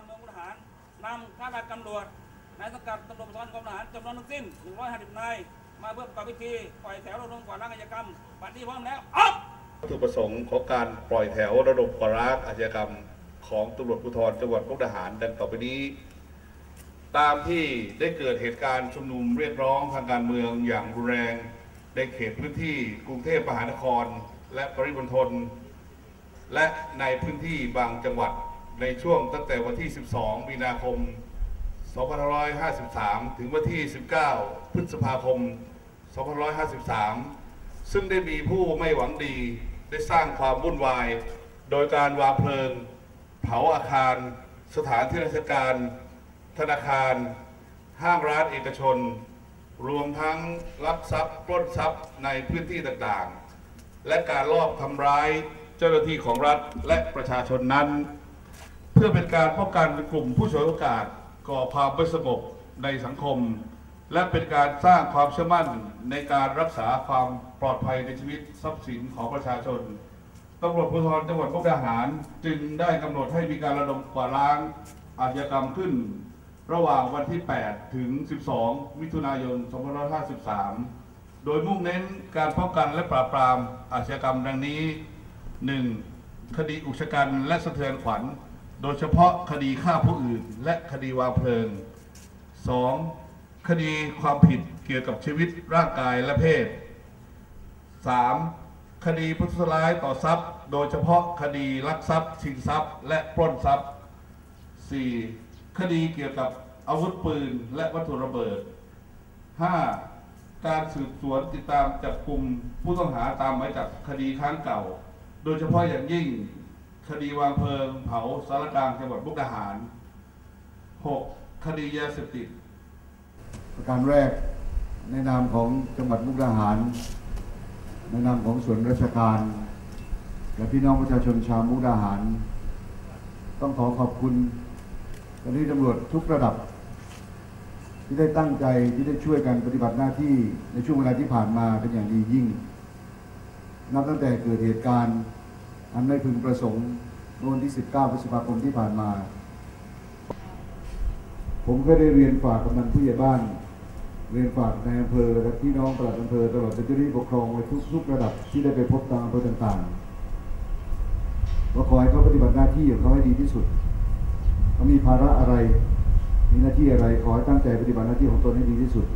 รเมืองมุกดาหารนำข้าราชการตำรวจนายสังกัดตำรวจภูธรกรมทหารจำนวนทั้งสิ้น 150 นาย มาเพื่อประกอบพิธีปล่อยแถวระดมกวาดล้างอาชญากรรมบัดนี้พร้อมแล้วออกวัตถุประสงค์ของการปล่อยแถวระดมกวาดล้างอาชญากรรมของตำรวจภูธรจังหวัดมุกดาหารดังต่อไปนี้ ตามที่ได้เกิดเหตุการณ์ชุมนุมเรียกร้องทางการเมืองอย่างรุนแรงในเขตพื้นที่กรุงเทพมหานคร และปริมณฑลและในพื้นที่บางจังหวัด ในช่วงตั้งแต่วันที่ 12 มีนาคม 2553 ถึงวันที่ 19 พฤษภาคม 2553 ซึ่งได้มีผู้ไม่หวังดีได้สร้างความวุ่นวาย โดยการวางเพลิง เผาอาคาร สถานที่ราชการ ธนาคาร ห้างร้านเอกชน รวมทั้งลักทรัพย์ปล้นทรัพย์ในพื้นที่ต่างๆ และการลอบทำร้ายเจ้าหน้าที่ของรัฐและประชาชนนั้น เพื่อเป็นการป้องกันกลุ่มผู้ฉวยโอกาสก่อความไม่สงบในสังคม และเป็นการสร้างความเชื่อมั่นในการรักษาความปลอดภัยในชีวิตทรัพย์สินของประชาชนตำรวจภูธรจังหวัดมุกดาหาร จึงได้กำหนดให้มีการระดมกวาดล้างอาชญากรรมขึ้น ระหว่างวันที่ 8 ถึง 12 มิถุนายน 2553 โดยมุ่งเน้นการป้องกันและปราบปรามอาชญากรรมดังนี้ 1. คดีอุกชะกันและสะเทือนขวัญ โดยเฉพาะคดีฆ่าผู้อื่น และคดีวางเพลิง 2. คดีความผิดเกี่ยวกับชีวิตร่างกายและเพศ 3. คดีพุทธร้ายต่อทรัพย์ โดยเฉพาะคดีลักทรัพย์ ชิงทรัพย์ และปล้นทรัพย์ 4. คดีเกี่ยวกับอาวุธปืนและวัตถุระเบิด 5. การสืบสวนติดตามจับกลุ่มผู้ต้องหาตามหมายจับคดีครั้งเก่า โดยเฉพาะอย่างยิ่ง คดีวางเพลิงเผาสารกลางจังหวัดมุกดาหาร 6. คดียาเสพติด ประการแรกในนามของจังหวัดมุกดาหาร ในนามของส่วนราชการ และพี่น้องประชาชนชาวมุกดาหาร ต้องขอขอบคุณเจ้าหน้าที่ตำรวจทุกระดับ ที่ได้ตั้งใจที่ได้ช่วยกันปฏิบัติหน้าที่ในช่วงเวลาที่ผ่านมาเป็นอย่างดียิ่ง นับตั้งแต่เกิดเหตุการณ์ อันไม่พึงประสงค์เมื่อวันที่ 19พฤษภาคมที่ผ่านมา ผมก็ได้เรียนฝากกำนันผู้ใหญ่บ้าน เรียนฝากในอำเภอและพี่น้องปลัดอำเภอตลอดจนเจ้าหน้าที่ปกครองไว้ทุกทุกระดับที่ได้ไปพบตามอำเภอต่างๆว่าขอให้เขาปฏิบัติหน้าที่ของเขาให้ดีที่สุดเขามีภาระอะไร มีหน้าที่อะไรขอให้ตั้งใจปฏิบัติหน้าที่ของตนให้ดีที่สุด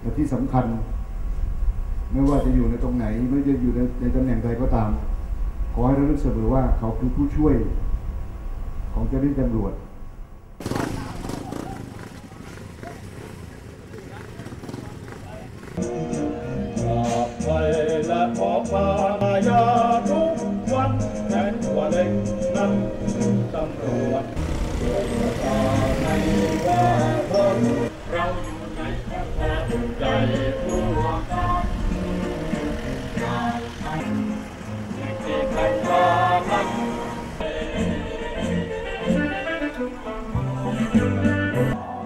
และที่สำคัญ ไม่ว่าจะอยู่ในตรงไหน ไม่ว่าจะอยู่ในในตำแหน่งใดก็ตาม ขอให้ระลึกเสมอว่าเขาคือผู้ช่วยของเจ้าหน้าที่ตำรวจไปแวัตำรวจในว่า oh you.